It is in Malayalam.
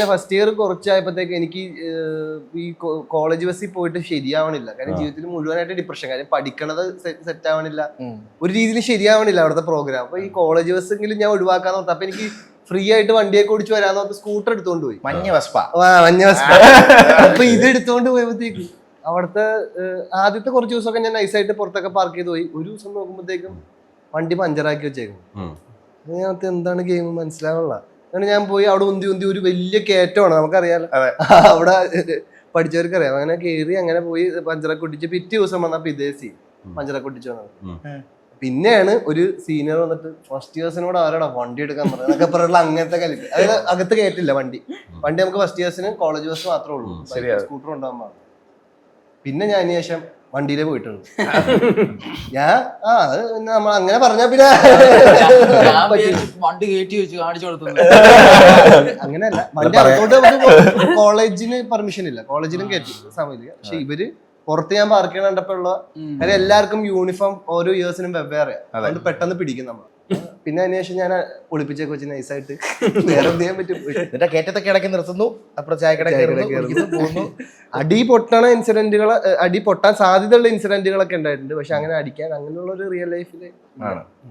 അങ്ങനെ ഫസ്റ്റ് ഇയർ കുറച്ചായപ്പോഴത്തേക്ക് എനിക്ക് ഈ കോളേജ് ബസ്സിൽ പോയിട്ട് ശരിയാവണില്ല. കാരണം ജീവിതത്തിൽ മുഴുവനായിട്ട് ഡിപ്രഷൻ കാര്യം പഠിക്കണത് സെറ്റ് ആവണില്ല. ഒരു രീതിയിൽ ശരിയാവണില്ല അവിടുത്തെ പ്രോഗ്രാം അപ്പൊ ഈ കോളേജ് ബസ്സെങ്കിലും ഞാൻ ഒഴിവാക്കാൻ നോക്കാം. അപ്പൊ എനിക്ക് ഫ്രീ ആയിട്ട് വണ്ടിയൊക്കെ ഓടിച്ചു വരാൻ നോക്കി സ്കൂട്ടർ എടുത്തോണ്ട് പോയി. മഞ്ഞ വസ്പ മഞ്ഞ വസ്പ അപ്പൊ ഇത് എടുത്തോണ്ട് പോയപ്പോഴത്തേക്ക് അവിടുത്തെ ആദ്യത്തെ കുറച്ച് ദിവസമൊക്കെ ഞാൻ നൈസായിട്ട് പുറത്തൊക്കെ പാർക്ക് ചെയ്ത് പോയി. ഒരു ദിവസം നോക്കുമ്പോഴത്തേക്കും വണ്ടി പഞ്ചറാക്കി വെച്ചേക്കും. എന്താണ് ഗെയിം മനസ്സിലാവുള്ള അങ്ങനെ ഞാൻ പോയി അവിടെ ഉന്തി ഉന്തി ഒരു വലിയ കയറ്റമാണ് നമുക്കറിയാലോ. അതെ. അവിടെ പഠിച്ചവർക്ക് അറിയാം അങ്ങനെ കയറി അങ്ങനെ പോയി പഞ്ചറൊക്കെ ഒട്ടിച്ച് പിറ്റേ ദിവസം വന്നപ്പോ ഇതേ സീൻ പഞ്ചറൊക്കെ ഒട്ടിച്ചു വന്നത്. പിന്നെയാണ് ഒരു സീനിയർ വന്നിട്ട് ഫസ്റ്റ് ഇയേഴ്സിനോട് ആരാടാ വണ്ടി എടുക്കാൻ പറഞ്ഞത്? അതൊക്കെ പറഞ്ഞുള്ള അങ്ങനത്തെ കലിപ്പ് അതായത് അകത്ത് കയറ്റില്ല വണ്ടി. വണ്ടി നമുക്ക് ഫസ്റ്റ് ഇയേഴ്സിന് കോളേജ് ബസ് മാത്രമേ ഉള്ളൂ. സ്കൂട്ടർ ഉണ്ടാകാൻ പാടില്ല. പിന്നെ ഞാൻ അതിനുശേഷം വണ്ടിയിലേ പോയിട്ടുണ്ട് ഞാൻ ആ അത് നമ്മൾ അങ്ങനെ പറഞ്ഞ പിന്നെ വണ്ടി കയറ്റി വെച്ച് കാണിച്ചു കൊടുത്തു. അങ്ങനെയല്ല. വണ്ടി അകത്തോട്ട് നമുക്ക് കോളേജിന് പെർമിഷൻ ഇല്ല. കോളേജിലും കയറ്റി. സമയത്ത് പക്ഷെ ഇവർ പുറത്ത് ഞാൻ പാർക്ക് ചെയ്യണ കണ്ടപ്പോഴുള്ള കാര്യം എല്ലാവർക്കും യൂണിഫോം ഓരോ ഇയേഴ്സിനും വെവ്വേറെ. അതുകൊണ്ട് പെട്ടെന്ന് പിടിക്കും നമ്മൾ പിന്നെ അതിനുശേഷം ഞാൻ ഒളിപ്പിച്ചൊക്കെ വെച്ച് നൈസായിട്ട് വേറെ എന്ത് ചെയ്യാൻ പറ്റും? എന്നിട്ട് കയറ്റത്തൊക്കെ ഇടയ്ക്ക് നിർത്തുന്നു. അപ്പുറം ചായക്കട ചായക്കട കയറുന്നു കയറുന്നു. കുടിക്കുന്നു, പോകുന്നു. അടി പൊട്ടണ ഇൻസിഡന്റുകൾ അടി പൊട്ടാൻ സാധ്യതയുള്ള ഇൻസിഡന്റുകളൊക്കെ ഉണ്ടായിട്ടുണ്ട്. പക്ഷെ അങ്ങനെ അടിക്കാൻ അങ്ങനെയുള്ള ഒരു റിയൽ ലൈഫിൽ ആണ്.